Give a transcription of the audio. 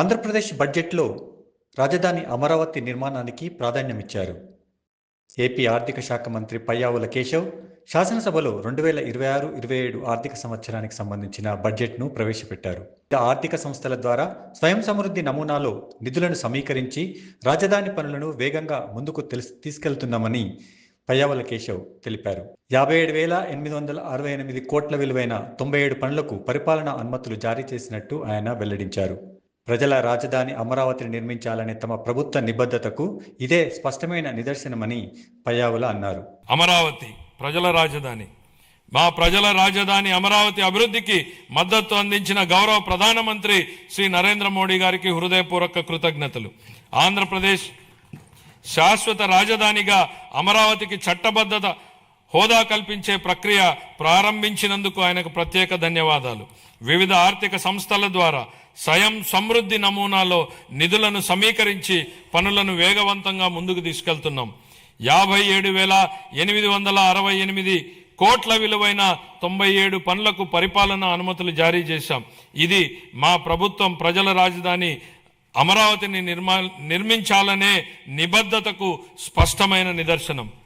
ఆంధ్రప్రదేశ్ బడ్జెట్లో రాజధాని అమరావతి నిర్మాణానికి ప్రాధాన్యమిచ్చారు. ఏపీ ఆర్థిక శాఖ మంత్రి పయ్యావుల కేశవ్ శాసనసభలో రెండు వేల ఇరవై ఆరు ఇరవై ఏడు ఆర్థిక సంవత్సరానికి సంబంధించిన బడ్జెట్ను ప్రవేశపెట్టారు. ఆర్థిక సంస్థల ద్వారా స్వయం సమృద్ధి నమూనాలో నిధులను సమీకరించి రాజధాని పనులను వేగంగా ముందుకు తీసుకెళ్తున్నామని పయ్యావల కేశవ్ తెలిపారు. యాభై ఏడు వేల ఎనిమిది వందల అరవై ఎనిమిది కోట్ల విలువైన తొంభై ఏడు పనులకు పరిపాలనా అనుమతులు జారీ చేసినట్టు ఆయన వెల్లడించారు. ప్రజల రాజధాని అమరావతిని నిర్మించాలనే తమ ప్రభుత్వ నిబద్ధతకు ఇదే స్పష్టమైన నిదర్శనమని పయ్యావుల అన్నారు. అమరావతి ప్రజల రాజధాని. మా ప్రజల రాజధాని అమరావతి అభివృద్ధికి మద్దతు అందించిన గౌరవ ప్రధానమంత్రి శ్రీ నరేంద్ర మోడీ గారికి హృదయపూర్వక కృతజ్ఞతలు. ఆంధ్రప్రదేశ్ శాశ్వత రాజధానిగా అమరావతికి చట్టబద్ధత హోదా కల్పించే ప్రక్రియ ప్రారంభించినందుకు ఆయనకు ప్రత్యేక ధన్యవాదాలు. వివిధ ఆర్థిక సంస్థల ద్వారా స్వయం సమృద్ధి నమూనాలో నిధులను సమీకరించి పనులను వేగవంతంగా ముందుకు తీసుకెళ్తున్నాం. యాభై ఏడు వేల ఎనిమిది వందల అరవై ఎనిమిది కోట్ల విలువైన తొంభై ఏడు పనులకు పరిపాలన అనుమతులు జారీ చేశాం. ఇది మా ప్రభుత్వం ప్రజల రాజధాని అమరావతిని నిర్మా నిర్మించాలనే నిబద్ధతకు స్పష్టమైన నిదర్శనం.